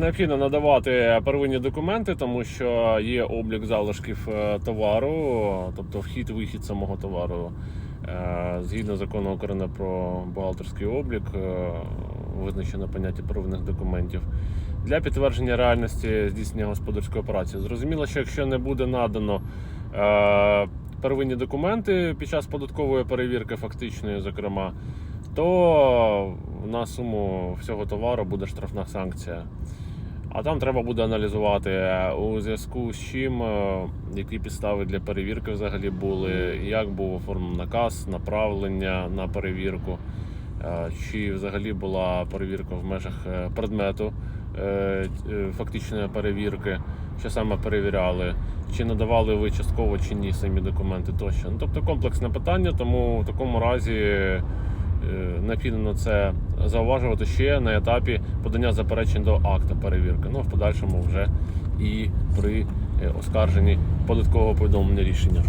Необхідно надавати первинні документи, тому що є облік залишків е, товару, тобто вхід-вихід самого товару. Е, Згідно закону України про бухгалтерський облік, е, визначено поняття первинних документів. Для підтвердження реальності здійснення господарської операції. Зрозуміло, що якщо не буде надано первинні документи під час податкової перевірки, фактичної, зокрема, то на суму всього товару буде штрафна санкція. А там треба буде аналізувати е, у зв'язку з чим, е, які підстави для перевірки взагалі були, як був оформлений наказ, направлення на перевірку, е, чи взагалі була перевірка в межах предмету фактичної перевірки, що саме перевіряли, чи надавали ви частково чи ні самі документи тощо. Ну, тобто комплексне питання, тому в такому разі необхідно це зауважувати ще на етапі подання заперечень до акта перевірки. Ну, в подальшому вже і при е, оскарженні податкового повідомлення рішення.